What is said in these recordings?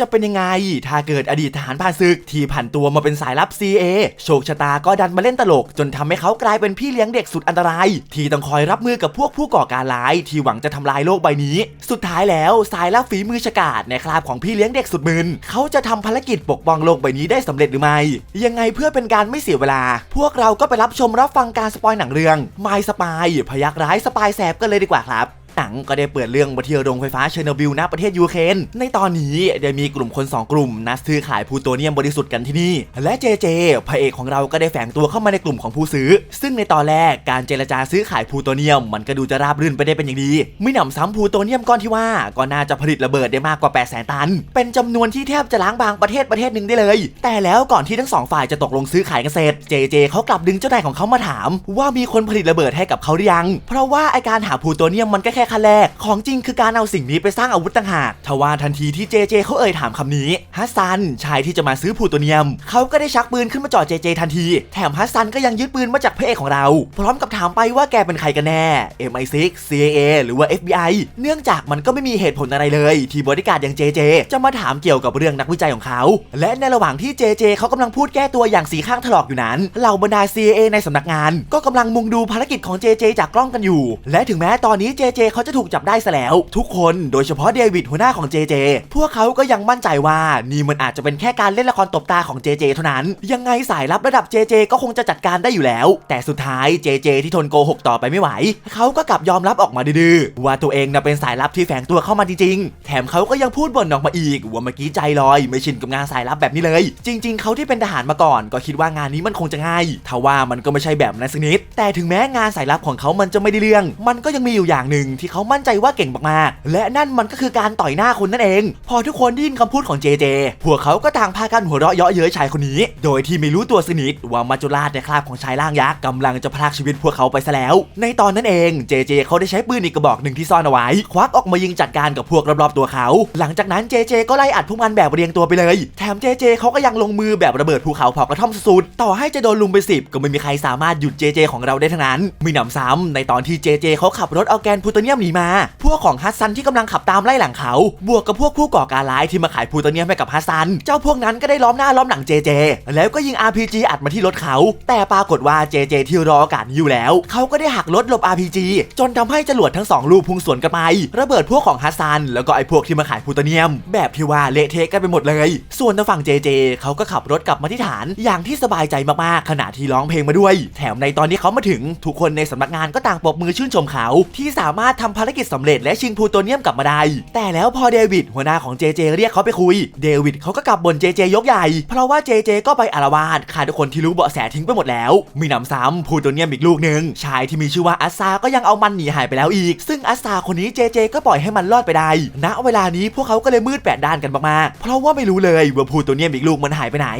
จะเป็นยังไง ถ้าเกิดอดีตทหารผ่านศึก ที่ผ่านตัวมาเป็นสายลับ CA โชคชะตาก็ดันมาเล่นตลก จนทำให้เขากลายเป็นพี่เลี้ยงเด็กสุดอันตราย ที่ต้องคอยรับมือกับพวกผู้ก่อการร้าย ที่หวังจะทำลายโลกใบนี้ สุดท้ายแล้วสายลับฝีมือฉกาจในคราบของพี่เลี้ยงเด็กสุดมึนเขาจะทำภารกิจปกป้องโลกใบนี้ได้สำเร็จหรือไม่ ยังไงเพื่อเป็นการไม่เสียเวลา พวกเราก็ไปรับชมรับฟังการสปอยหนังเรื่อง My Spy พยักร้ายสปายแสบกันเลยดีกว่าครับ หนังก็ได้เปิดเรื่องมาที่โรงไฟฟ้าเชอร์โนบิลณประเทศยูเครนในตอนนี้ได้มีกลุ่มคน 2 กลุ่มนัดซื้อขายพูโตเนียมบริสุทธิ์กันที่นี่ และเจเจพระเอกของเราก็ได้แฝงตัวเข้ามาในกลุ่มของผู้ซื้อ ซึ่งในตอนแรกการเจรจาซื้อขายพูโตเนียม มันก็ดูจะราบรื่นไปได้เป็นอย่างดีไม่หนำซ้ำพูโตเนียมก้อนที่ว่าก็น่าจะผลิตระเบิดได้มากกว่า 8 0 0 0 0ตัน เป็นจำนวนที่แทบจะล้างบางประเทศประเทศหนึ่งได้เลย แต่แล้วก่อนที่ทั้งสองฝ่ายจะตกลงซื้อขายกันเสร็จเจเจเขากลับดึงเจ้านายของเขามาถาม ว่ามีคนผลิตระเบิดให้กับเขาหรือยัง เพราะว่าไอการหาพูโตเนียมมันก็แค่ค่ขั้นแรก ของจริงคือการเอาสิ่งนี้ไปสร้างอาวุธต่างหากทว่าทันทีที่เจเจเขาเอ่ยถามคำนี้ฮัสซันชายที่จะมาซื้อพลูโตเนียมเขาก็ได้ชักปืนขึ้นมาจ่อเจเจทันที แถมฮัสซันก็ยังยึดปืนมาจากพระเอกของเรา พร้อมกับถามไปว่าแกเป็นใครกันแน่ MI6 CIA หรือว่า FBI เนื่องจากมันก็ไม่มีเหตุผลอะไรเลย ที่บริการอย่างเจเจจะมาถามเกี่ยวกับเรื่องนักวิจัยของเขา และในระหว่างที่เจเจเขากำลังพูดแก้ตัวอย่างสีข้างถลอกอยู่นั้นเหล่าบรรดา CIA ในสำนักงาน ก็กำลังมุงดูภารกิจของเจเจจากกล้องกันอยู่ และถึงแม้ตอนนี้เจเจเขาจะถูกจับได้ซะแล้ว ทุกคนโดยเฉพาะเดวิดหัวหน้าของเจเจพวกเขาก็ยังมั่นใจว่านี่มันอาจจะเป็นแค่การเล่นละครตบตาของเจเจเท่านั้น ยังไงสายลับระดับเจเจก็คงจะจัดการได้อยู่แล้ว แต่สุดท้ายเจเจที่ทนโกหกต่อไปไม่ไหว เขาก็กลับยอมรับออกมาดื้อว่าตัวเองน่ะเป็นสายลับที่แฝงตัวเข้ามาจริงๆ แถมเขาก็ยังพูดบ่นออกมาอีก ว่าเมื่อกี้ใจลอย ไม่ชินกับงานสายลับแบบนี้เลย จริง ๆ เขาที่เป็นทหารมาก่อน ก็คิดว่างานนี้มันคงจะง่ายทว่ามันก็ไม่ใช่แบบนั้นสักนิดแต่ถึงแม้งานสายลับของเขามันจะไม่ได้เรื่อง มันก็ยังมีอยู่อย่างหนึ่งที่เขามั่นใจว่าเก่งมากๆ และนั่นมันก็คือการต่อยหน้าคนนั่นเอง พอทุกคนได้ยินคำพูดของเจเจ พวกเขาก็ต่างพากันหัวเราะเยาะเย้ยชายคนนี้ โดยที่ไม่รู้ตัวสนิทว่ามาจุราชในคราบของชายร่างยักษ์กำลังจะพรากชีวิตพวกเขาไปซะแล้ว ในตอนนั้นเองเจเจเขาได้ใช้ปืนอีกกระบอกหนึ่งที่ซ่อนเอาไว้ ควักออกมายิงจัดการกับพวกรอบๆตัวเขา หลังจากนั้นเจเจก็ไล่อัดพวกมันแบบเรียงตัวไปเลย แถมเจเจเขาก็ยังลงมือแบบระเบิดภูเขาเผากระท่อมสุดๆต่อให้จะโดนลุมไปสิบก็ไม่มีใครสามารถหยุดเจเจของเราได้ทั้งนั้นมีหนำซ้ำในตอนที่เจเจเขาขับรถเอาแกนพูตเนียมหนีมา พวกของฮัสซันที่กำลังขับตามไล่หลังเขา บวกกับพวกผู้ก่อการร้ายที่มาขายพลูโตเนียมให้กับฮัสซัน เจ้าพวกนั้นก็ได้ล้อมหน้าล้อมหลังเจเจ แล้วก็ยิง RPG อัดมาที่รถเขา แต่ปรากฏว่าเจเจที่รอโอกาสอยู่แล้ว เขาก็ได้หักรถหลบ RPG จนทำให้จรวดทั้งสองลูกพุ่งสวนกันไประเบิดพวกของฮัสซัน แล้วก็ไอ้พวกที่มาขายพลูโตเนียม แบบที่ว่าเละเทะกันไปหมดเลย ส่วนทางฝั่งเจเจเขาก็ขับรถกลับมาที่ฐานอย่างที่สบายใจมากๆขณะที่ร้องเพลงมาด้วย แถมในตอนที่เขามาถึงทุกคนในสำนักงานก็ต่างปรบมือชื่นชมเขาที่สามารถทำภารกิจสำเร็จและชิงพลูโตเนียมกลับมาได้ แต่แล้วพอเดวิดหัวหน้าของเจเจเรียกเขาไปคุย เดวิดเขาก็กลับบนเจเจยกใหญ่ เพราะว่าเจเจก็ไปอารวาสฆ่าทุกคนที่รู้เบาะแสทิ้งไปหมดแล้ว มีหนำซ้ำพลูโตเนียมอีกลูกหนึ่งชายที่มีชื่อว่าอัสซาก็ยังเอามันหนีหายไปแล้วอีก ซึ่งอัสซาคนนี้เจเจก็ปล่อยให้มันรอดไปได้ ณ เวลานี้พวกเขาก็เลยมืดแปดด้านกันมากๆ เพราะว่าไม่รู้เลยว่าพลูโตเนียมอีกลูกมันหายไปไหน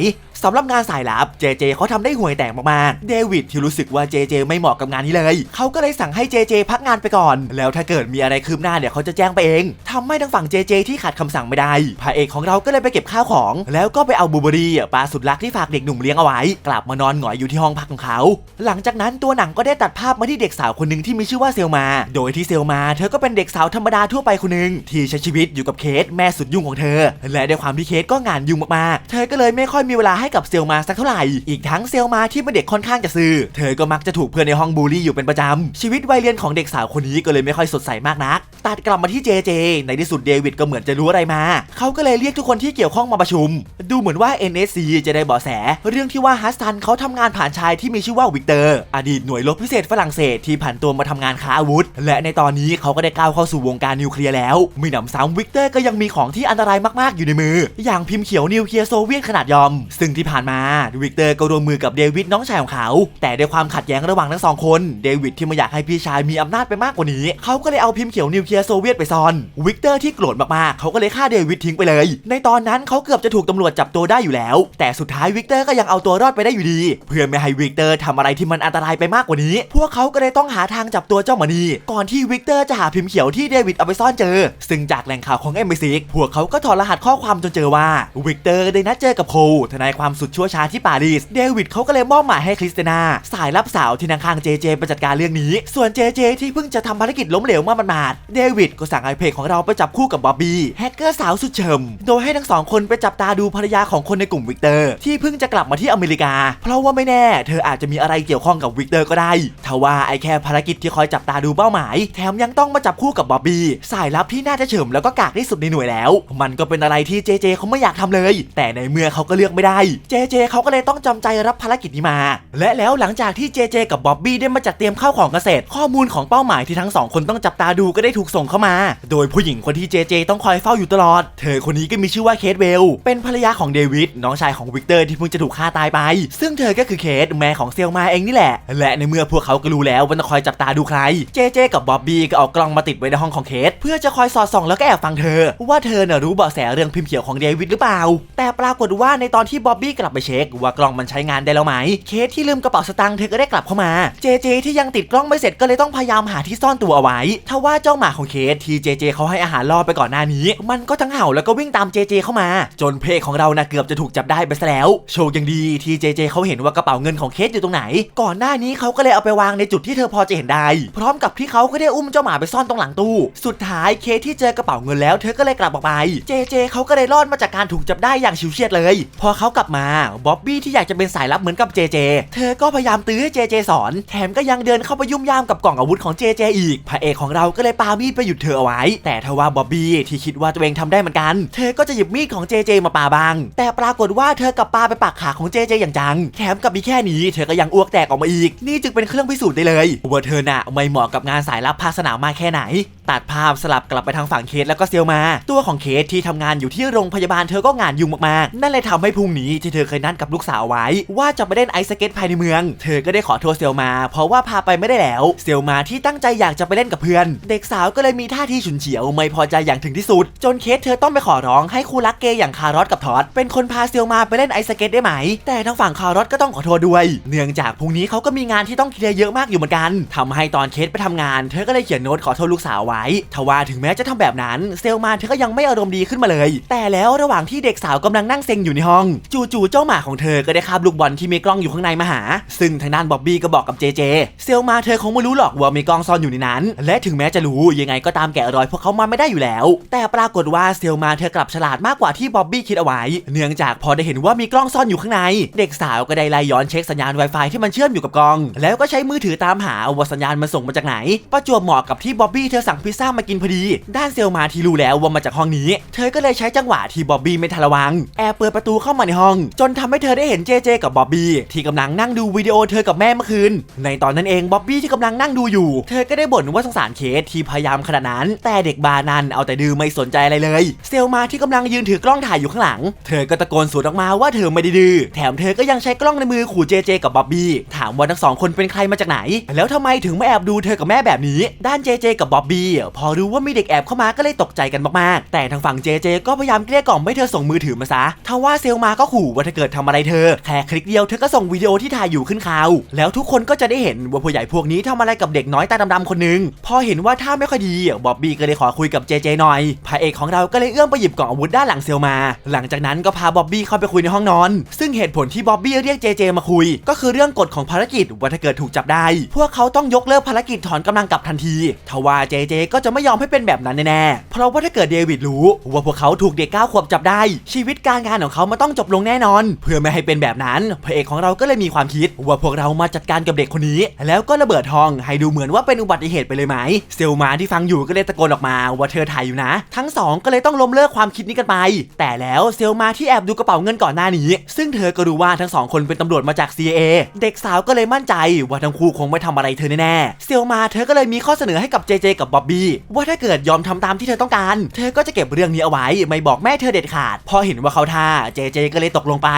สำหรับงานสายลับเจเจเขาทำได้ห่วยแตกมากๆ เดวิดที่รู้สึกว่าเจเจไม่เหมาะกับงานนี้เลย เขาก็เลยสั่งให้เจเจพักงานไปก่อน แล้วถ้าเกิดมีอะไรคืบหน้าเดี๋ยเขาจะแจ้งไปเองทำให้ทางฝั่งเจเจที่ขัดคำสั่งไม่ได้พระเอกของเราก็เลยไปเก็บข้าวของ แล้วก็ไปเอาบูเบอรี่ปลาสุดรักที่ฝากเด็กหนุ่มเลี้ยงเอาไว้ กลับมานอนหงอยอยู่ที่ห้องพักของเขา หลังจากนั้นตัวหนังก็ได้ตัดภาพมาที่เด็กสาวคนหนึ่งที่มีชื่อว่าเซลมา โดยที่เซลมา เธอก็เป็นเด็กสาวธรรมดาทั่วไปคนหนึ่งที่ใช้ชีวิตอยู่กับเคสแม่สุดยุ่งของเธอ และด้วยความที่เคสก็งานยุ่งมากๆ เธอก็เลยไม่ค่อยมีเวลาให้กับเซลมาสักเท่าไหร่ อีกทั้งเซลมาที่เป็นเด็กค่อนข้างจะซื่อ เธอก็มักจะถูกเพื่อนในห้องบูลลี่อยู่เป็นประจำชีวิตวัยเรียนของเด็กสาวคนนี้ก็เลยไม่ค่อยสดใสมากนัก ตัดกลับมาที่เจเจ ในที่สุดเดวิดก็เหมือนจะรู้อะไรมา เขาก็เลยเรียกทุกคนที่เกี่ยวข้องมาประชุม ดูเหมือนว่า NSC จะได้เบาะแส เรื่องที่ว่าฮัสซันเขาทำงานผ่านชายที่มีชื่อว่าวิกเตอร์ อดีตหน่วยรบพิเศษฝรั่งเศสที่ผ่านตัวมาทำงานค้าอาวุธ และในตอนนี้เขาก็ได้ก้าวเข้าสู่วงการนิวเคลียร์แล้ว มีหนำซ้ำวิกเตอร์ก็ยังมีของที่อันตรายมากๆอยู่ในมือ อย่างพิมพ์เขียวนิวเคลียร์โซเวียตขนาดยอม ซึ่งที่ผ่านมาวิกเตอร์ก็ร่วมมือกับเดวิดน้องชายของเขา แต่ด้วยความขัดแย้งระหว่างทั้งสองคน เดวิดที่ไม่อยากให้พี่ชายมีอำนาจไปมากกว่านี้เขาก็เลยเอาพิมพ์เขียวนิวเคลียร์โซเวียตไปซ่อน วิกเตอร์ที่โกรธมากๆเขาก็เลยฆ่าเดวิดทิ้งไปเลย ในตอนนั้นเขาเกือบจะถูกตำรวจจับตัวได้อยู่แล้ว แต่สุดท้ายวิกเตอร์ก็ยังเอาตัวรอดไปได้อยู่ดี เพื่อไม่ให้วิกเตอร์ทำอะไรที่มันอันตรายไปมากกว่านี้ พวกเขาก็เลยต้องหาทางจับตัวเจ้าหมานีก่อนที่วิกเตอร์จะหาพิมพ์เขียวที่เดวิดเอาไปซ่อนเจอ ซึ่งจากแหล่งข่าวของเอ็มบีซีพวกเขาก็ถอดรหัสข้อความจนเจอว่าวิกเตอร์ได้นัดเจอกับโคลทนายความสุดชั่วช้าที่ปารีสเดวิดเขาก็เลยมอบหมายให้คริสติน่าสายลับสาวที่นางข้างเจเจไปจัดการเรื่องนี้ ส่วนเจเจที่เพิ่งจะทำภารกิจล้มเหลวมาหมาดเดวิดก็สั่งไอเพกของเราไปจับคู่กับบอบบี้แฮกเกอร์สาวสุดเฉิมโดยให้ทั้งสองคนไปจับตาดูภรรยาของคนในกลุ่มวิกเตอร์ ที่เพิ่งจะกลับมาที่อเมริกา เพราะว่าไม่แน่ เธออาจจะมีอะไรเกี่ยวข้องกับวิกเตอร์ก็ได้ทว่าไอแค่ภารกิจที่คอยจับตาดูเป้าหมาย แถมยังต้องมาจับคู่กับบอบบี้สายลับที่น่าจะเฉิมแล้วก็กากที่สุดในหน่วยแล้ว มันก็เป็นอะไรที่เจเจเขาไม่อยากทำเลย แต่ในเมื่อเขาก็เลือกไม่ได้เจเจเขาก็เลยต้องจำใจรับภารกิจนี้มา และแล้วหลังจากที่เจเจกับบ๊อบบี้ได้มาจัดเตรียมข้าวของเกษตรข้อมูลของเป้าหมายที่ทั้งสองคนต้องจับตาดูก็ได้ถูกส่งเข้ามา โดยผู้หญิงคนที่เจเจต้องคอยเฝ้าอยู่ตลอด เธอคนนี้ก็มีชื่อว่าเคทเวล เป็นภรรยาของเดวิดน้องชายของวิกเตอร์ที่เพิ่งจะถูกฆ่าตายไป ซึ่งเธอก็คือเคทแม่ของเซลมาเองนี่แหละ และในเมื่อพวกเขาก็รู้แล้วว่าต้องคอยจับตาดูใคร เจเจกับบ๊อบบี้ก็เอากล้องมาติดไว้ในห้องของเคทเพื่อจะคอยสอดส่องแล้วก็แอบฟังเธอ ว่าเธอน่ะรู้เบาะแสเรื่องพิมพ์เขียวของเดวิดหรือเปล่า แต่ปรากฏว่าในตอนที่บ๊อบบี้กลับไปเช็ค ว่ากล้องมันใช้งานได้แล้วไหม เคสที่ลืมกระเป๋าสตางค์เธอก็ได้กลับเข้ามา เจเจที่ยังติดกล้องไม่เสร็จก็เลยต้องพยายามหาที่ซ่อนตัวเอาไว้ทว่าเจ้าหมาของเคสที่เจเจเขาให้อาหารล่อไปก่อนหน้านี้ มันก็ทั้งเห่าแล้วก็วิ่งตามเจเจเข้ามา จนเพลของเรานะเกือบจะถูกจับได้ไปซะแล้ว โชคยังดีที่เจเจเขาเห็นว่ากระเป๋าเงินของเคสอยู่ตรงไหน ก่อนหน้านี้เขาก็เลยเอาไปวางในจุดที่เธอพอจะเห็นได้ พร้อมกับที่เขาก็ได้อุ้มเจ้าหมาไปซ่อนตรงหลังตู้ สุดท้ายเคสที่เจอกระเป๋าเงินแล้วเธอก็เลยกลับออกไป เจเจเขาก็เลยรอดมาจากการถูกจับได้อย่างชิวเฉียดเลย พอเขากลับมาบ๊อบบี้ที่อยากจะเป็นสายลับเหมือนกับเจเจ เธอก็พยายามตื้อให้เจเจสอน แถมก็ยังเดินเข้าไปยุ่มย่ามกับกล่องอาวุธของเจเจอีกพระเอกของเราก็เลยปามีดไปหยุดเธอเอาไว้ แต่ทว่าบ๊อบบี้ที่คิดว่าตัวเองทำได้เหมือนกัน เธอก็จะหยิบมีดของเจเจมาปาบ้าง แต่ปรากฏว่าเธอกลับปาไปปากขาของเจเจอย่างจัง แถมกับมีแค่นี้เธอก็ยังอ้วกแตกออกมาอีก นี่จึงเป็นเครื่องพิสูจน์ได้เลยว่าเธอน่ะไม่เหมาะกับงานสายลับภาคสนามมากแค่ไหน ตัดภาพสลับกลับไปทางฝั่งเคสแล้วก็เซียวมา ตัวของเคสที่ทำงานอยู่ที่โรงพยาบาลเธอก็งานยุ่งมากๆ นั่นเลยทำให้พรุ่งนี้ที่เธอเคยนัดกับลูกสาวไว้ ว่าจะไปเล่นไอซ์สเก็ตภายในเมือง เธอก็ได้ขอโทษเซียวมา เพราะว่าพาไปไม่ได้แล้ว เซียวมาที่ตั้งใจอยากจะไปเล่นกับเพื่อน เด็กสาวก็เลยมีท่าทีฉุนเฉียวไม่พอใจอย่างถึงที่สุด จนเคสเธอต้องไปขอร้องให้คู่รักเกย์อย่างคารอทกับทอดเป็นคนพาเซียวมาไปเล่นไอสเก็ตได้ไหม แต่ทางฝั่งคารอทก็ต้องขอโทษด้วย เนื่องจากพรุ่งนี้เขาก็มีงานที่ต้องเคลียร์เยอะมากอยู่เหมือนกันทำให้ตอนเคสไปทำงาน เธอก็เลยเขียนโน้ตขอโทษลูกสาวไว้ทว่าถึงแม้จะทำแบบนั้นเซลมาเธอก็ยังไม่อารมณ์ดีขึ้นมาเลย แต่แล้วระหว่างที่เด็กสาวกำลังนั่งเซ็งอยู่ในห้อง จู่ๆเจ้าหมาของเธอก็ได้คาบลูกบอลที่มีกล้องอยู่ข้างในมาหา ซึ่งทางด้านบ๊อบบี้ก็บอกกับเจเจเซลมาเธอคงไม่รู้หรอกว่ามีกล้องซ่อนอยู่ในนั้นและถึงแม้จะรู้ยังไงก็ตามแกะรอยพวกเขามาไม่ได้อยู่แล้ว แต่ปรากฏว่าเซลมาเธอกลับฉลาดมากกว่าที่บ๊อบบี้คิดเอาไว้ เนื่องจากพอได้เห็นว่ามีกล้องซ่อนอยู่ข้างใน เด็กสาวก็ได้ไล่ย้อนเช็คสัญญาณ Wi-Fi ที่มันเชื่อมอยู่กับกล้อง แล้วก็ใช้มือถือตามหาว่าสัญญาณมันส่งมาจากไหน ประจวบเหมาะกับที่บ๊อบบี้เธอสั่งพิซซ่ามากินพอดี ด้านเซลมาที่รู้แล้วว่ามาจากห้องนี้ เธอก็เลยใช้จังหวะที่บ๊อบบี้ไม่ทันระวัง แอบเปิดประตูเข้ามาในห้อง จนทำให้เธอได้เห็นเจเจกับบ๊อบบี้ที่กำลังนั่งดูวิดีโอเธอกับแม่เมื่อคืน ในตอนนั้นเองบ๊อบบี้ที่กำลังนั่งดูอยู่ เธอก็ได้บ่นว่าสงสารเคสที่พยายามขนาดนั้น แต่เด็กบานันเอาแต่ดื้อไม่สนใจอะไรเลย เซลมาที่กำลังยืนถือกล้องถ่ายอยู่ข้างหลัง เธอก็ตะโกนสวนออกมาว่าเธอไม่ได้ดื้อแถมเธอก็ยังใช้กล้องในมือขู่เจเจกับบ๊อบบี้ถามว่าทั้งสองคนเป็นใครมาจากไหน แล้วทำไมถึงมาแอบดูเธอกับแม่แบบนี้ ด้านเจเจกับบ๊อบบี้พอรู้ว่ามีเด็กแอบเข้ามาก็เลยตกใจกันมากๆ แต่ทางฝั่งเจเจก็พยายามเกลี้ยกล่อมให้เธอส่งมือถือมาซะทว่าเซลมาก็ขู่ว่าถ้าเกิดทำอะไรเธอแค่คลิกเดียวเธอก็ส่งวิดีโอที่ถ่ายอยู่ขึ้นข่าวแล้วทุกคนก็จะได้เห็นว่าผู้ใหญ่พวกนี้ทำอะไรกับเด็กน้อยตาดำๆคนหนึงพอเห็นว่าท่าไม่ค่อยดีบอบบี้ก็เลยขอคุยกับเจเจหน่อยพระเอกของเราก็เลยเอื้อมไปหยิบกล่องอาวุธด้านหลังเซลมา หลังจากนั้นก็พาบอบบี้เข้าไปคุยในห้องนอน ซึ่งเหตุผลที่บอบบี้เรียกเจเจมาคุย ก็คือเรื่องกฎของภารกิจว่าถ้าเกิดถูกจับได้ พวกเขาต้องยกเลิกภารกิจถอนกำลังกลับทันทีทว่าเจเจก็จะไม่ยอมให้เป็นแบบนั้นแน่ๆเพราะว่าถ้าเกิดเดวิดรู้ ว่าพวกเขาถูกเด็กเก้าขวบจับได้ ชีวิตการงานของเขามันต้องจบลงแน่นอน เพื่อไม่ให้เป็นแบบนั้น พระเอกของเราก็เลยมีความคิด ว่าพวกเรามาจัดการกับเด็กคนนี้ แล้วก็ระเบิดห้องให้ดูเหมือนว่าเป็นอุบัติเหตุไปเลยไหม เซลมาที่ฟังอยู่ก็เลยตะโกนออกมาว่าเธอถ่ายอยู่นะ ทั้งสองก็เลยต้องล้มเลิกความคิดนี้กันไป แต่แล้วเซลมาที่แอบดูกระเป๋าเงินก่อนหน้านี้ ซึ่งเธอก็รู้ว่าทั้งสองคนเป็นตำรวจมาจาก CIA เด็กสาวก็เลยมั่นใจว่าทั้งคู่คงไม่ทำอะไรเธอแน่ๆ เซลมาเธอก็เลยมีข้อเสนอให้กับเจเจกับบ๊อบบี้ว่าถ้าเกิดยอมทำตามที่เธอต้องการ เธอก็จะเก็บเรื่องนี้เอาไว้ไม่บอกแม่เธอเด็ดขาด พอเห็นว่าเขาท่าเจเจก็เลยตกลงไป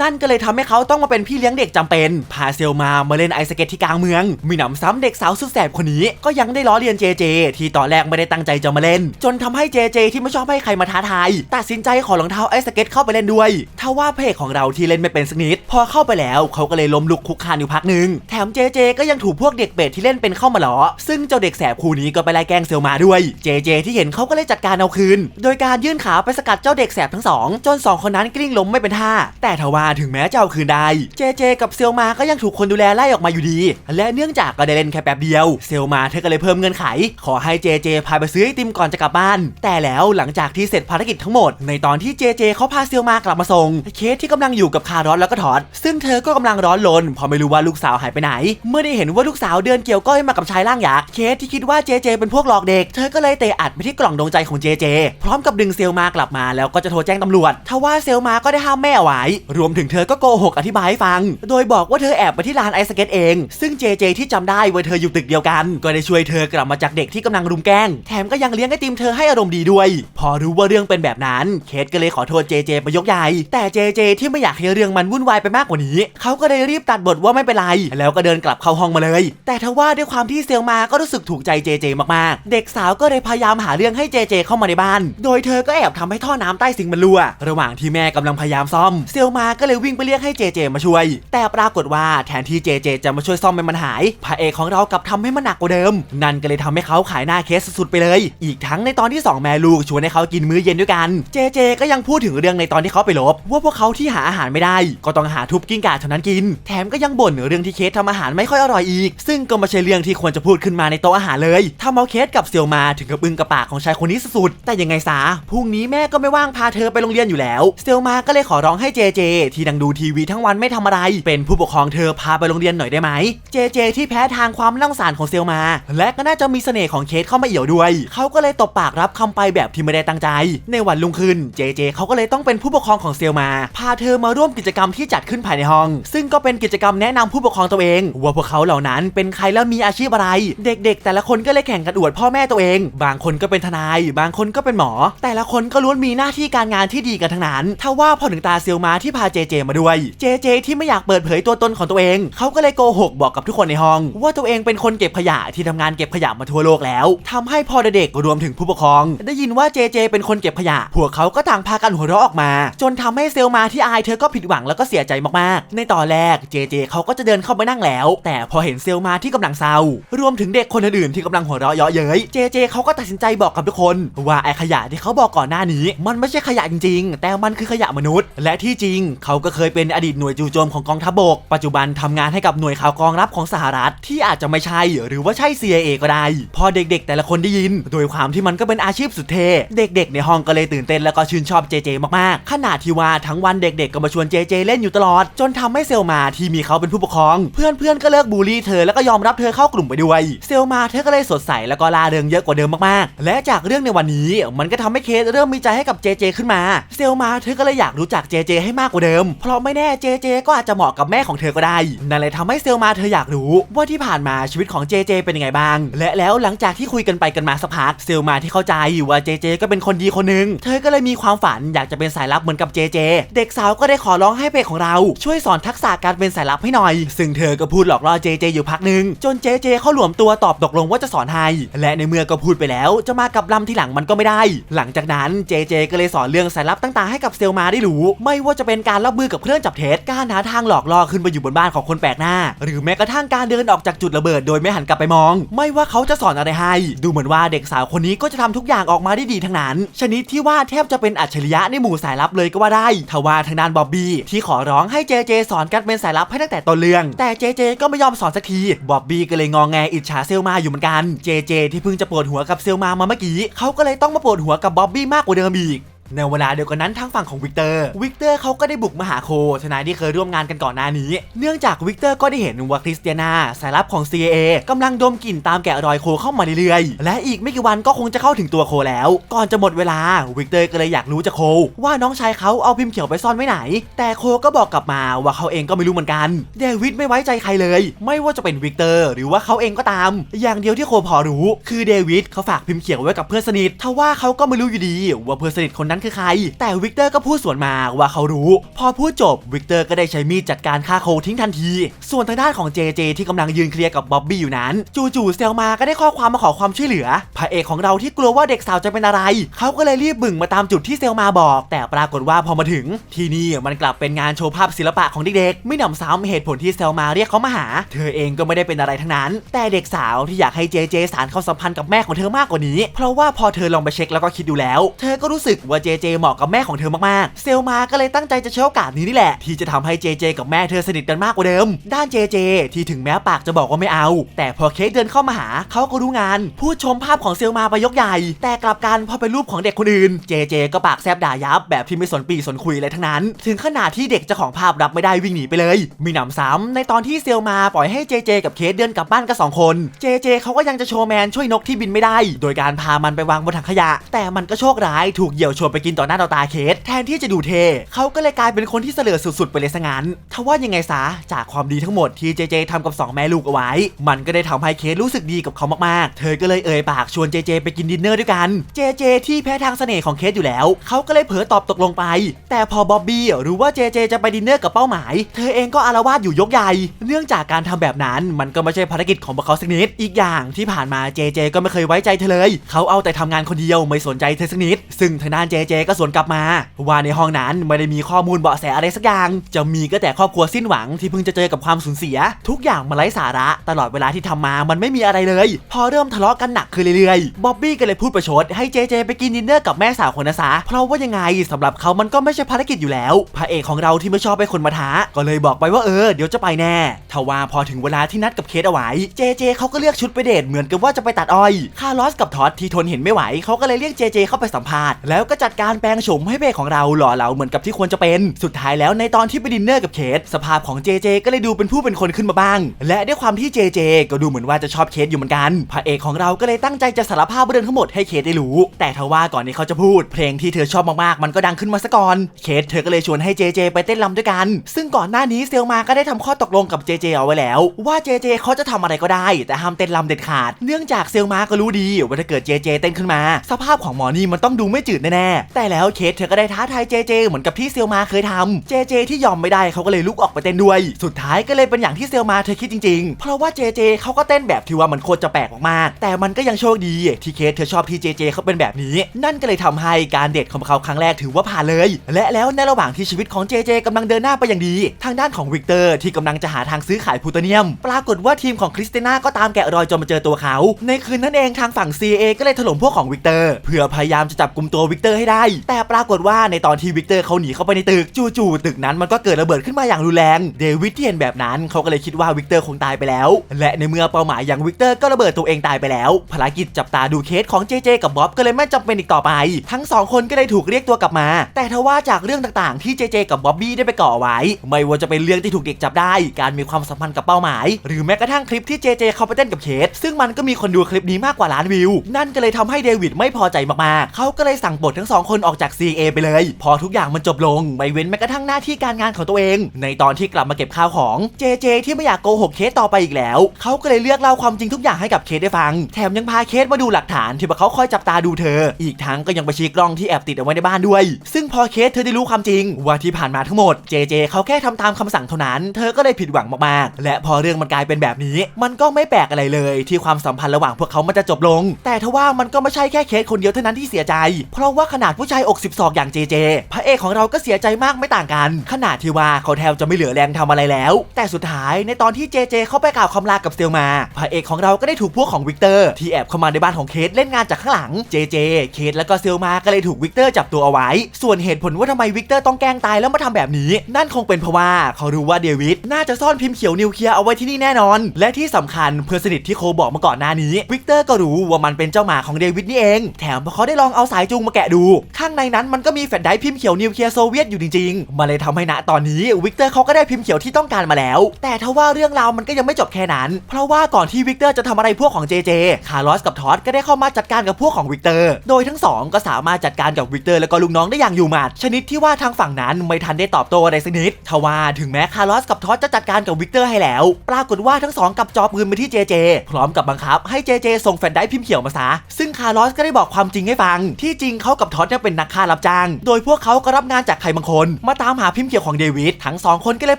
นั่นก็เลยทำให้เขาต้องมาเป็นพี่เลี้ยงเด็กจำเป็น พาเซลมามาเล่นไอสเก็ตที่กลางเมือง มีหนำซ้ำเด็กสาวสุดแสบคนนี้ก็ยังได้ล้อเลียนเจเจที่ตอนแรกไม่ได้ตั้งใจจะมาเล่น จนทำให้เจเจที่ไม่ชอบให้ใครมาท้าทายตัดสินใจขอรองเท้าไอสเก็ตเข้าไปเล่นด้วยทว่าเพจของเราที่เล่นไม่เป็นสักนิดพอเข้าไปแล้วเขาก็เลยล้มลุกคุกคานอยู่พักหนึ่งแถมเจเจก็ยังถูกพวกเด็กเป็ดที่เล่นเป็นเข้ามาล้อ ซึ่งเจ้าเด็กแสบคู่นี้ก็ไปไล่แกล้งเซลมาด้วยเจเจที่เห็นเขาก็เลยจัดการเอาคืน โดยการยื่นขาไปสกัดเจ้าเด็กแสบทั้งสองจนสองคนนั้นกลิ้งล้มไม่เป็นท่า แต่ทว่าถึงแม้จะเอาคืนได้เจเจกับเซลมาก็ยังถูกคนดูแลไล่ออกมาอยู่ดี และเนื่องจากก็ได้เล่นแค่แป๊บเดียวเซลมาเธอก็เลยเพิ่มเงื่อนไข ขอให้เจเจพาไปซื้อไอติมก่อนจะกลับบ้าน แต่แล้วหลังจากที่เสร็จภารกิจทั้งหมด ในตอนที่เจเจเขาพาเซลมากลับมาส่ง เคสที่กำลังอยู่กับคารอสแล้วก็ถอด ซึ่งเธอก็กำลังร้อนรนเพอไม่รู้ว่าลูกสาวหายไปไหน เมื่อได้เห็นว่าลูกสาวเดินเกี่ยวก้อยมากับชายร่างยักษ์เคสที่คิดว่าเจเจเป็นพวกหลอกเด็ก เธอก็เลยเตะอัดไปที่กล่องดวงใจของเจเจพร้อมกับดึงเซลมากลับมาแล้วก็จะโทรแจ้งตำรวจทว่าเซลมาก็ได้ห้ามแม่ไว้ รวมถึงเธอก็โกหกอธิบายให้ฟัง โดยบอกว่าเธอแอบไปที่ลานไอสเก็ตเอง ซึ่งเจเจที่จำได้ว่าเธออยู่ตึกเดียวกัน ก็ได้ช่วยเธอกลับมาจากเด็กที่กำลังรุมแกล้ง แถมก็ยังเลี้ยงไอติมเธอให้อารมณ์ดีด้วย พอรู้ว่าเรื่องเป็นแบบนั้น เคสก็เลยขอโทษเจเจไปยกใหญ่แต่เจเจที่ไม่อยากให้เรื่องมันวุ่นวายไปมากกว่านี้ เขาก็เลยรีบตัดบทว่าไม่เป็นไร แล้วก็เดินกลับเข้าห้องมาเลย แต่ทว่าด้วยความที่เซลมาก็รู้สึกถูกใจเจเจมากๆ เด็กสาวก็เลยพยายามหาเรื่องให้เจเจเข้ามาในบ้าน โดยเธอก็แอบทำให้ท่อน้ำใต้ซิงมันรั่ว ระหว่างที่แม่กำลังพยายามซ่อม เซลมาก็เลยวิ่งไปเรียกให้เจเจมาช่วย แต่ปรากฏว่าแทนที่เจเจจะมาช่วยซ่อมให้มันหายพระเอกของเรากลับทำให้มันหนักกว่าเดิมนั่นก็เลยทำให้เขาขายหน้าเคสสุดๆไปเลย อีกทั้งในตอนที่สองแม่ลูกชวนให้เขากินมื้อเย็นด้วยกัน เจเจ ก็ยังพูดถึงเรื่องในตอนที่เขาไปลบ ว่าพวกเขาที่หาอาหารไม่ได้ ก็ต้องหาทุบกิ้งก่าเท่านั้นกิน แถมก็ยังบ่นเรื่องที่เคสทำอาหารไม่ค่อยอร่อยอีก ซึ่งก็ไม่ใช่เรื่องที่ควรจะพูดขึ้นมาในโต๊ะอาหารเลยทำเอาเคสกับเซียวมาถึงกับอึ้งกับปากของชายคนนี้สุดๆแต่ยังไงซะพรุ่งนี้แม่ก็ไม่ว่างพาเธอไปโรงเรียนอยู่แล้วเซียวมาก็เลยขอร้องให้เจเจ ที่ดังดูทีวีทั้งวันไม่ทำอะไร เป็นผู้ปกครองเธอพาไปโรงเรียนหน่อยได้ไหมเจเจ ที่แพ้ทางความน่าสงสารของเซียวมา และก็น่าจะมีเสน่ห์ของเคสเข้ามาเอี่ยวด้วย เขาก็เลยตบปากรับคำไปแบบที่ไม่ได้ตั้งใจ ในวันรุ่งขึ้น เจเจเขาก็เลยต้องเป็นผู้ปกครองของเซียวมา พาเธอมาร่วมกิจกรรมที่จัดขึ้นภายในห้อง ซึ่งก็เป็นกิจกรรมแนะนำผู้ปกครองตัวเอง ว่าพวกเขาเหล่านั้นเป็นใครแล้วมีอาชีพอะไร เด็กๆ แต่ละคนก็เลยแข่งกันอวดพ่อแม่ตัวเอง บางคนก็เป็นทนาย บางคนก็เป็นหมอ แต่ละคนก็ล้วนมีหน้าที่การงานที่ดีกันทั้งนั้นถ้าว่าพอถึงตาเซียวมาที่พาเจเจมาด้วย เจเจที่ไม่อยากเปิดเผยตัวตนของตัวเอง เขาก็เลยโกหกบอกกับทุกคนในห้อง ว่าตัวเองเป็นคนเก็บขยะที่ทำงานเก็บขยะมาทั่วโลกแล้วทำให้พอเด็กๆรวมถึงผู้ปกครอง ได้ยินว่าเจเจเป็นคนเก็บขยะ พวกเขาก็ต่างพากันหัวเราะออกมา จนทำให้เซลมาที่อายเธอก็ผิดหวังแล้วก็เสียใจมากๆ ในตอนแรกเจเจเขาก็จะเดินเข้าไปนั่งแล้ว แต่พอเห็นเซลมาที่กำลังเศร้ารวมถึงเด็กคนอื่นๆที่กำลังหัวเราะเยาะเย้ยเจเจเขาก็ตัดสินใจบอกกับทุกคน ว่าไอขยะที่เขาบอกก่อนหน้านี้ มันไม่ใช่ขยะจริง ๆ แต่มันคือขยะมนุษย์ และที่จริง เขาก็เคยเป็นอดีตหน่วยจู่โจมของกองทัพบก ปัจจุบันทำงานให้กับหน่วยข่าวกองรับของสหรัฐที่อาจจะไม่ใช่หรือว่าใช่ CIA ก็ได้ พอเด็กๆ แต่ละคนได้ยิน โดยความที่มันก็เป็นอาชีพสุดเท่เด็กๆ ในห้องก็เลยตื่นเต้นแล้วก็ชื่นชอบเจเจมากๆ ขนาดที่ว่าทั้งวันเด็กๆ ก็มาชวนเจเจเล่นอยู่ตลอด จนทำให้เซลมาที่มีเขาเป็นผู้ปกครอง เพื่อนๆ ก็เลิกบูลลี่เธอแล้วก็ยอมรับเธอเข้ากลุ่มไปด้วย เซลมาเธอก็เลยสดใสแล้วก็ลาเริงเยอะกว่าเดิมมากๆ และจากเรื่องในวันนี้ มันก็ทำให้เคสเริ่มมีใจให้กับเจเจขึ้นมา เซลมาเธอก็เลยอยากรู้จักเจเจให้มากกว่าเดิม เพราะไม่แน่เจเจก็อาจจะเหมาะกับแม่ของเธอก็ได้ นั่นเลยทำให้เซลมาเธออยากรู้ว่าที่ผ่านมาชีวิตของเจเจเป็นยังไงบ้างและแล้วหลังจากที่คุยกันไปกันมาสักพักเซลมาที่เข้าใจว่าเจเจก็เป็นคนดีคนหนึ่งเธอก็เลยมีความฝันอยากจะเป็นสายลับเหมือนกับเจเจ เด็กสาวก็ได้ขอร้องให้เพจของเรา ช่วยสอนทักษะการเป็นสายลับให้หน่อย ซึ่งเธอก็พูดหลอกล่อเจเจอยู่พักหนึ่งจนเจเจเขาหลวมตัวตอบตกลงว่าจะสอนให้และในเมื่อก็พูดไปแล้ว จะมากับลำที่หลังมันก็ไม่ได้ หลังจากนั้นเจเจก็เลยสอนเรื่องสายลับต่างๆให้กับเซลมาได้รู้ ไม่ว่าจะเป็นการรับมือกับเครื่องจับเท็จการหาทางหลอกล่อขึ้นไปอยู่บนบ้านของคนแปลกหน้า หรือแม้กระทั่งการเดินออกจากจุดระเบิดโดยไม่หันกลับไปมองไม่ว่าเขาจะสอนอะไรให้ ดูเหมือนว่าเด็กสาวคนนี้ก็จะทำทุกอย่างออกมาได้ดีทั้งนั้น ชนิดที่ว่าแทบจะเป็นอัจฉริยะในหมู่สายลับเลยก็ว่าได้ทว่าทางด้านบอบบี้ที่ขอร้องให้เจเจสอนการเป็นสายลับให้ตั้งแต่ต้นเรื่อง แต่เจเจก็ไม่ยอมสอนสักทีบอบบี้ก็เลยงองแงอิจฉาเซลมาอยู่เหมือนกันเจเจที่เพิ่งจะปวดหัวกับเซลมามาเมื่อกี้เขาก็เลยต้องมาปวดหัวกับบอบบี้มากกว่าเดิมอีก ในเวลาเดียวกันนั้นทางฝั่งของวิกเตอร์ วิกเตอร์เขาก็ได้บุกมาหาโค ทนายที่เคยร่วมงานกันก่อนหน้านี้ เนื่องจากวิกเตอร์ก็ได้เห็นว่าคริสเตียนาสายลับของ CIA กำลังดมกลิ่นตามแกะรอยโคเข้ามาเรื่อยๆ และอีกไม่กี่วันก็คงจะเข้าถึงตัวโคแล้ว ก่อนจะหมดเวลา วิกเตอร์ก็เลยอยากรู้จากโค ว่าน้องชายเขาเอาพิมพ์เขียวไปซ่อนไว้ไหน แต่โคก็บอกกลับมาว่าเขาเองก็ไม่รู้เหมือนกัน เดวิดไม่ไว้ใจใครเลย ไม่ว่าจะเป็นวิกเตอร์หรือว่าเขาเองก็ตาม อย่างเดียวที่โคพอรู้ คือเดวิดเขาฝากพิมพ์เขียวไว้กับเพื่อนสนิททว่าเขาก็ไม่รู้อยู่ดีว่าเพื่อนสนิทคนนั้นคือใคร แต่วิกเตอร์ก็พูดสวนมาว่าเขารู้ พอพูดจบวิกเตอร์ก็ได้ใช้มีดจัดการฆ่าโคทิ้งทันที ส่วนทางด้านของเจเจที่กำลังยืนเคลียร์กับบ๊อบบี้อยู่นั้น จู่ๆเซลมาก็ได้ข้อความมาขอความช่วยเหลือพระเอกของเราที่กลัวว่าเด็กสาวจะเป็นอะไรเขาก็เลยรีบบึ่งมาตามจุดที่เซลมาบอก แต่ปรากฏว่าพอมาถึง ที่นี่มันกลับเป็นงานโชว์ภาพศิลปะของเด็กๆไม่หนำซ้ำเหตุผลที่เซลมาเรียกเขามาหา เธอเองก็ไม่ได้เป็นอะไรทั้งนั้น แต่เด็กสาวที่อยากให้เจเจสารความสัมพันธ์กับแม่ของเธอมากกว่านี้ เพราะว่าพอเธอลองไปเช็คแล้วก็คิดดูแล้ว เธอก็รู้สึกว่าเจเจเหมาะกับแม่ของเธอมากๆ เซลมาก็เลยตั้งใจจะใช้โอกาสนี้นี่แหละ ที่จะทำให้เจเจกับแม่เธอสนิทกันมากกว่าเดิม ด้านเจเจที่ถึงแม้ปากจะบอกว่าไม่เอา แต่พอเคสเดินเข้ามาหาเขาก็รู้งาน พูดชมภาพของเซลมาไปยกใหญ่ แต่กลับกันพอเป็นรูปของเด็กคนอื่นเจเจก็ปากแซบด่ายับแบบที่ไม่สนปีสนคุยอะไรทั้งนั้น ถึงขนาดที่เด็กเจ้าของภาพรับไม่ได้วิ่งหนีไปเลย มีหนำซ้ำในตอนที่เซลมาปล่อยให้เจเจกับเคสเดินกลับบ้านกันสองคนเจเจเขาก็ยังจะโชว์แมนช่วยนกที่บินไม่ได้ โดยการพามันไปวางบนถังขยะ แต่มันก็โชคร้ายถูกเหยี่ยวชนไปกินต่อหน้าต่อตาเคสแทนที่จะดูเทเขาก็เลยกลายเป็นคนที่เสลือสุดๆ ไปเลยซะงั้นทว่ายังไงซะจากความดีทั้งหมดที่เจเจทำกับสองแม่ลูกเอาไว้ มันก็ได้ทำให้เคสรู้สึกดีกับเขามากๆ เธอก็เลยเอ่ยปากชวนเจเจไปกินดินเนอร์ด้วยกัน เจเจที่แพ้ทางเสน่ห์ของเคสอยู่แล้ว เขาก็เลยเผลอตอบตกลงไป แต่พอบ๊อบบี้รู้ว่าเจเจจะไปดินเนอร์กับเป้าหมาย เธอเองก็อารวาสอยู่ยกใหญ่ เนื่องจากการทำแบบนั้นมันก็ไม่ใช่ภารกิจของพวกเขาสักนิด อีกอย่างที่ผ่านมาเจเจก็ไม่เคยไว้ใจเธอเลย เขาเอาแต่ทำงานคนเดียวไม่สนใจเธอสักนิด ซึ่งทางด้านเจเจก็สวนกลับมา ว่าในห้องนั้นไม่ได้มีข้อมูลเบาะแสอะไรสักอย่าง จะมีก็แต่ครอบครัวสิ้นหวังที่เพิ่งจะเจอกับความสูญเสีย ทุกอย่างมันไร้สาระ ตลอดเวลาที่ทำมามันไม่มีอะไรเลย พอเริ่มทะเลาะกันหนักขึ้นเรื่อยๆบ๊อบบี้ก็เลยพูดประชดให้เจเจไปกินดินเนอร์กับแม่สาวคนนั้นซะเพราะว่ายังไงสำหรับเขามันก็ไม่ใช่ภารกิจอยู่แล้ว พระเอกของเราที่ไม่ชอบให้คนมาท้า ก็เลยบอกไปว่าเออเดี๋ยวจะไปแน่ทว่าพอถึงเวลาที่นัดกับเคสเอาไว้เจเจเขาก็เลือกชุดไปเดทเหมือนกับว่าจะไปตัดอ้อยคาร์ลอสกับท็อดที่ทนเห็นไม่ไหวเขาก็เลยเรียกเจเจเข้าไปสัมภาษณ์แล้วก็จัดการแปลงโฉมให้พระเอกของเราหล่อเหลาเหมือนกับที่ควรจะเป็นสุดท้ายแล้วในตอนที่ไปดินเนอร์กับเคสสภาพของเจเจก็เลยดูเป็นผู้เป็นคนขึ้นมาบ้าง และด้วยความที่เจเจก็ดูเหมือนว่าจะชอบเคสอยู่เหมือนกันพระเอกของเราก็เลยตั้งใจจะสารภาพเรื่องทั้งหมดให้เคสได้รู้ แต่ทว่าก่อนที่เขาจะพูด เพลงที่เธอชอบมากๆมันก็ดังขึ้นมาซะก่อนเคสเธอก็เลยชวนให้เจเจไปเต้นรำด้วยกัน ซึ่งก่อนหน้านี้เซลมาก็ได้ทำข้อตกลงกับเจเจเอาไว้แล้ว ว่าเจเจเขาจะทำอะไรก็ได้ แต่ห้ามเต้นรำเด็ดขาด เนื่องจากเซลมาก็รู้ดีว่าถ้าเกิดเจเจเต้นขึ้นมา สภาพของหมอนี่มันต้องดูไม่จืดแน่แต่แล้วเคสเธอก็ได้ท้าทายเจเจเหมือนกับที่เซลมาเคยทำเจเจที่ยอมไม่ได้เขาก็เลยลุกออกไปเต้นด้วย สุดท้ายก็เลยเป็นอย่างที่เซลมาเธอคิดจริงๆ เพราะว่าเจเจเขาก็เต้นแบบที่ว่ามันโคตรจะแปลกมากๆแต่มันก็ยังโชคดีที่เคสเธอชอบที่เจเจเขาเป็นแบบนี้ นั่นก็เลยทำให้การเดทของเขาครั้งแรกถือว่าผ่านเลย และแล้วในระหว่างที่ชีวิตของเจเจกำลังเดินหน้าไปอย่างดี ทางด้านของวิกเตอร์ที่กำลังจะหาทางซื้อขายพูตเนียม ปรากฏว่าทีมของคริสติน่าก็ตามแกะรอยจนมาเจอตัวเขา ในคืนนั้นเองทางฝั่ง CA ก็เลยถล่มพวกของวิกเตอร์เพื่อพยายามจะจับกลุ่มตัววิกเตอร์ให้ได้ แต่ปรากฏว่าในตอนที่วิกเตอร์เขาหนีเข้าไปในตึกจู่ๆตึกนั้นมันก็เกิดระเบิดขึ้นมาอย่างรุนแรง เดวิดที่เห็นแบบนั้นเขาก็เลยคิดว่าวิกเตอร์คงตายไปแล้ว และในเมื่อเป้าหมายอย่างวิกเตอร์ก็ระเบิดตัวเองตายไปแล้ว ภารกิจจับตาดูเคสของเจเจกับบ๊อบก็เลยไม่จำเป็นอีกต่อไป ทั้งสองคนก็เลยถูกเรียกตัวกลับมา แต่ทว่าจากเรื่องต่างๆ ที่เจเจกับบ๊อบบี้ได้ไปก่อไว้ ไม่ว่าจะเป็นเรื่องที่ถูกเด็กจับได้ การมีความสัมพันธ์กับเป้าหมาย หรือแม้กระทั่งคลิปที่เจเจเขาไปเต้นกับเคสซึ่งมันก็มีคนดูคลิปนี้มากกว่าล้านวิว นั่นก็เลยทำให้เดวิดไม่พอใจมากๆเขาก็เลยสั่งปลดทั้งสองคนออกจาก CA ไปเลย พอทุกอย่างมันจบลงไม่เว้นแม้กระทั่งหน้าที่การงานของตัวเอง ในตอนที่กลับมาเก็บข้าวของเจเจที่ไม่อยากโกหกเคสต่อไปอีกแล้ว เขาก็เลยเลือกเล่าความจริงทุกอย่างให้กับเคสได้ฟัง แถมยังพาเคสมาดูหลักฐานที่พว่าเขาคอยจับตาดูเธอ อีกทั้งก็ยังไปชี้กล้องที่แอบติดเอาไว้ในบ้านด้วย ซึ่งพอเคสเธอได้รู้ความจริง ว่าที่ผ่านมาทั้งหมดเจเจเขาแค่ทำตามคำสั่งเท่านั้น เธอก็เลยผิดหวังมากๆ และพอเรื่องมันกลายเป็นแบบนี้ มันก็ไม่แปลกอะไรเลย ที่ความสัมพันธ์ระหว่างพวกเขามันจะจบลง แต่ทว่ามันก็ไม่ใช่แค่เคสคนเดียวเท่านั้นที่เสียใจ เพราะว่าขาดผู้ชายอกสิบศอกอย่างเจเจ พระเอกของเราก็เสียใจมากไม่ต่างกัน ขนาดที่ว่าเขาแทบจะไม่เหลือแรงทำอะไรแล้ว แต่สุดท้ายในตอนที่เจเจเข้าไปกล่าวคำลากับเซลมา พระเอกของเราก็ได้ถูกพวกของวิกเตอร์ที่แอบเข้ามาในบ้านของเคสเล่นงานจากข้างหลังเจเจเคสแล้วก็เซลมาก็เลยถูกวิกเตอร์จับตัวเอาไว้ ส่วนเหตุผลว่าทำไมวิกเตอร์ต้องแกล้งตายแล้วมาทำแบบนี้ นั่นคงเป็นเพราะว่าเขารู้ว่าเดวิดน่าจะซ่อนพิมพ์เขียวนิวเคลียร์เอาไว้ที่นี่แน่นอน และที่สำคัญเพื่อนสนิทที่โคบอกมาก่อนหน้านี้วิกเตอร์ก็รู้ว่ามันเป็นเจ้าหมาของเดวิดนี่เอง แถมพอเขาได้ลองเอาสายจูงมาแกะดูข้างในนั้นมันก็มีแฟลชไดร์พิมพ์เขียวนิวเคลียร์โซเวียตอยู่จริงๆมันเลยทำให้ณตอนนี้วิกเตอร์เขาก็ได้พิมพ์เขียวที่ต้องการมาแล้ว แต่ทว่าเรื่องราวมันก็ยังไม่จบแค่นั้น เพราะว่าก่อนที่วิกเตอร์จะทำอะไรพวกของเจเจคาร์ลอสกับทอดก็ได้เข้ามาจัดการกับพวกของวิกเตอร์ โดยทั้งสองก็สามารถจัดการกับวิกเตอร์แล้วก็ลูกน้องได้อย่างอยู่หมัดชนิดที่ว่าทางฝั่งนั้นไม่ทันได้ตอบโต้อะไรสักนิดทว่าถึงแม้คาร์ลอสกับทอดจะจัดการกับวิกเตอร์ให้แล้ว ปรากฏว่าทั้งสองกับจอปืนไปที่เจเจพร้อมกับบังคับให้เจเจส่งแฟลชไดร์พิมพ์เขียวมาซะซึ่งคาร์ลอสก็ได้บอกความจริงให้ฟังที่จริงเขากับทอดเนี่ยเป็นนักฆ่ารับจ้าง โดยพวกเขาก็รับงานจากใครบางคน มาตามหาพิมพ์เขียวของเดวิดทั้งสองคนก็เลย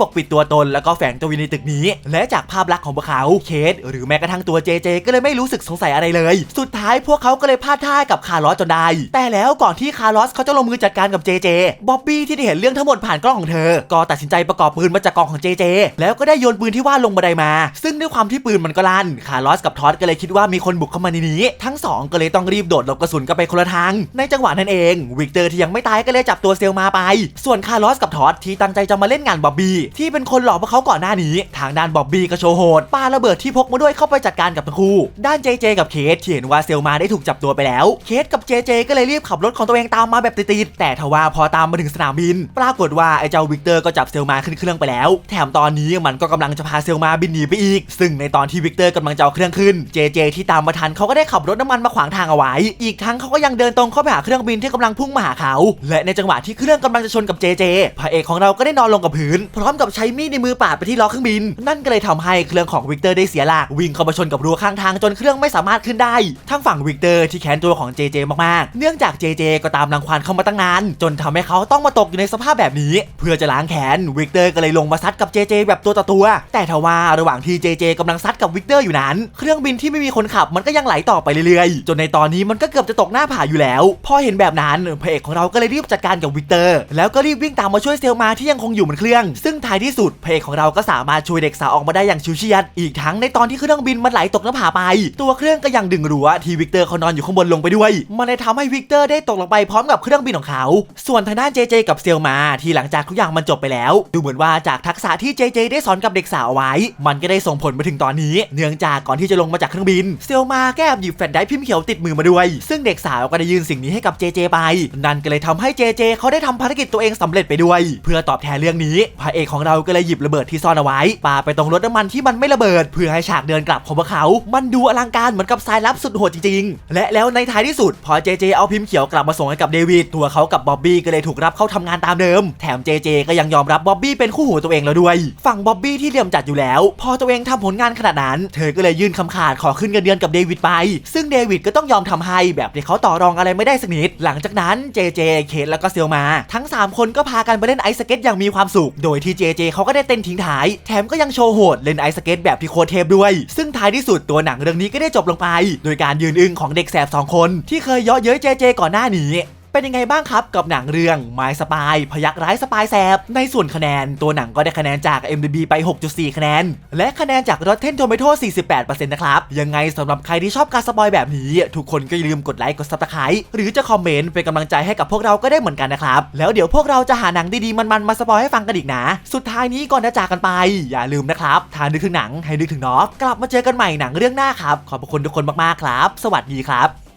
ปกปิดตัวตน แล้วก็แฝงตัวอยู่ในตึกนี้ และจากภาพลักษณ์ของพวกเขาเคสหรือแม้กระทั่งตัวเจเจก็เลยไม่รู้สึกสงสัยอะไรเลย สุดท้ายพวกเขาก็เลยพลาดท่ากับคาร์ลอสจนได้ แต่แล้วก่อนที่คาร์ลอสเขาจะลงมือจัดการกับเจเจบ๊อบบี้ที่ได้เห็นเรื่องทั้งหมดผ่านกล้องของเธอ ก็ตัดสินใจประกอบปืนมาจากกล่องของเจเจแล้วก็ได้โยนปืนที่ว่าลงบันไดมา ซึ่งด้วยความที่ปืนมันก็ลั่นคาร์ลอสกับทอดก็เลยคิดว่ามีคนบุกเข้ามาในนี้ ทั้งสองก็เลยต้องรีบโดดหลบกระสุนกันไปคนละทางในจังหวะนั้นนเอง วิกเตอร์ที่ยังไม่ตายก็เลยจับตัวเซลมาไป ส่วนคาร์ลอสกับทอดที่ตั้งใจจะมาเล่นงานบ๊อบบี้ที่เป็นคนหลอกพวกเขาก่อนหน้านี้ ทางด้านบ๊อบบี้ก็โชว์โหดปาระเบิดที่พกมาด้วยเข้าไปจัดการกับทั้งคู่ ด้านเจเจกับเคสที่เห็นว่าเซลมาได้ถูกจับตัวไปแล้ว เคสกับเจเจก็เลยรีบขับรถของตัวเองตามมาแบบติดๆแต่ทว่าพอตามมาถึงสนามบิน ปรากฏว่าไอ้เจ้าวิกเตอร์ก็จับเซลมาขึ้นเครื่องไปแล้ว แถมตอนนี้มันก็กำลังจะพาเซลมาบินหนีไปอีก ซึ่งในตอนที่วิกเตอร์กำลังจะเอาเครื่องขึ้นเจเจที่ตามมาทันเขาก็ได้ขับรถน้ำมันมาขวางทางเอาไว้ อีกทั้งเขาก็ยังเดินตรงเข้าไปหาเครื่องบินที่กำลังพุ่งมาหาเขา และในจังหวะที่เครื่องกำลังจะชนกับเจเจพระเอกของเราก็ได้นอนลงกับพื้น พร้อมกับใช้มีดในมือปาดไปที่ล้อเครื่องบิน นั่นก็เลยทำให้เครื่องของวิกเตอร์ได้เสียหลักวิ่งเข้ามาชนกับรั้วข้างทางจนเครื่องไม่สามารถขึ้นได้ทั้งฝั่งวิกเตอร์ที่แค้นตัวของเจเจมากๆ เนื่องจากเจเจก็ตามรังควานเข้ามาตั้งนาน จนทำให้เขาต้องมาตกอยู่ในสภาพแบบนี้ เพื่อจะล้างแค้นวิกเตอร์ก็เลยลงมาซัดกับเจเจแบบตัวต่อตัว แต่ทว่าระหว่างที่เจเจกำลังซัดกับวิกเตอร์อยู่นั้น เครื่องบินที่ไม่มีคนขับมันก็ยังไหลต่อไปเรื่อยๆ จนในตอนนี้มันก็เกือบจะตกหน้าผาอยู่แล้ว พอเห็นแบบนั้นพระเอกของเราก็เลยรีบจัดการกับวิกเตอร์ แล้วก็รีบวิ่งตามมาช่วยเซลมาที่ยังคงอยู่บนเครื่อง ซึ่งท้ายที่สุดพระเอกของเราก็สามารถช่วยเด็กสาวออกมาได้อย่างชิวเฉียดอีกทั้งในตอนที่เครื่องบินมันไหลตกหน้าผาไป ตัวเครื่องก็ยังดึงรั้วที่วิกเตอร์เขานอนอยู่ข้างบนลงไปด้วย มันเลยทำให้วิกเตอร์ได้ตกลงไปพร้อมกับเครื่องบินของเขา ส่วนทางด้านเจเจกับเซลมาที่หลังจากทุกอย่างมันจบไปแล้ว ดูเหมือนว่าจากทักษะที่เจเจได้สอนกับเด็กสาวเอาไว้ มันก็ได้ส่งผลมาถึงตอนนี้ เนื่องจากก่อนที่จะลงมาจากเครื่องบิน เซลมาแก็แอบหยิบแฟลชไดร์พิมพ์เขียวติดมือมาด้วย ซึ่งเด็กสาวก็ได้ยื่นสิ่งนี้ให้กับเจเจไป นั่นก็เลยทำให้เจเจเขาได้ทำภารกิจตัวเองสำเร็จไปด้วย เพื่อตอบแทนเรื่องนี้พระเอกของเราก็เลยหยิบระเบิดที่ซ่อนเอาไว้ปาไปตรงรถน้ำมันที่มันไม่ระเบิด เพื่อให้ฉากเดินกลับของพวกเขา มันดูอลังการเหมือนกับสายลับสุดโหดจริงๆ และแล้วในท้ายที่สุด พอเจเจเอาพิมพ์เขียวกลับมาส่งให้กับเดวิดตัวเขากับบ๊อบบี้ก็เลยถูกรับเข้าทำงานตามเดิม แถมเจเจก็ยังยอมรับบ๊อบบี้เป็นคู่หูตัวเองแล้วด้วย ฝั่งบ๊อบบี้ที่เหลี่ยมจัดอยู่แล้ว พอตัวเองทำผลงานขนาดนั้น เธอก็เลยยื่นคำขาดขอขึ้นเงินเดือนกับเดวิดไป ซึ่งเดวิดก็ต้องยอมทำให้แบบที่เขาต่อรองอะไรไม่ได้สักนิดหลังจากนั้นเจเจเคทแล้วก็เซลมา ทั้ง 3 คนก็พากันไปเล่นไอซ์สเก็ตอย่างมีความสุข โดยที่เจเจเขาก็ได้เต้นทิ้งท้าย แถมก็ยังโชว์โหดเล่นไอซ์สเก็ตแบบที่โคตรเทพด้วย ซึ่งท้ายที่สุดตัวหนังเรื่องนี้ก็ได้จบลงไป โดยการยืนอึ้งของเด็กแสบสองคน ที่เคยเยาะเย้ยเจเจก่อนหน้านี้ เป็นยังไงบ้างครับกับหนังเรื่อง My Spy พยักร้ายสปายแสบ ในส่วนคะแนนตัวหนังก็ได้คะแนนจาก MDB ไป 6.4 คะแนน และคะแนนจาก Rotten Tomato 48%นะครับ ยังไงสำหรับใครที่ชอบการสปอยแบบนี้ ทุกคนก็อย่าลืมกดไลค์กด Subscribe หรือจะคอมเมนต์เป็นกำลังใจให้กับพวกเราก็ได้เหมือนกันนะครับ แล้วเดี๋ยวพวกเราจะหาหนังดีๆมันๆมาสปอยให้ฟังกันอีกนะ สุดท้ายนี้ก่อนจะจากกันไป อย่าลืมนะครับถ้านึกถึงหนังให้นึกถึงน็อฟกลับมาเจอกันใหม่หนังเรื่องหน้าครับขอบคุณทุกคนมากๆครับ สวัสดีครับ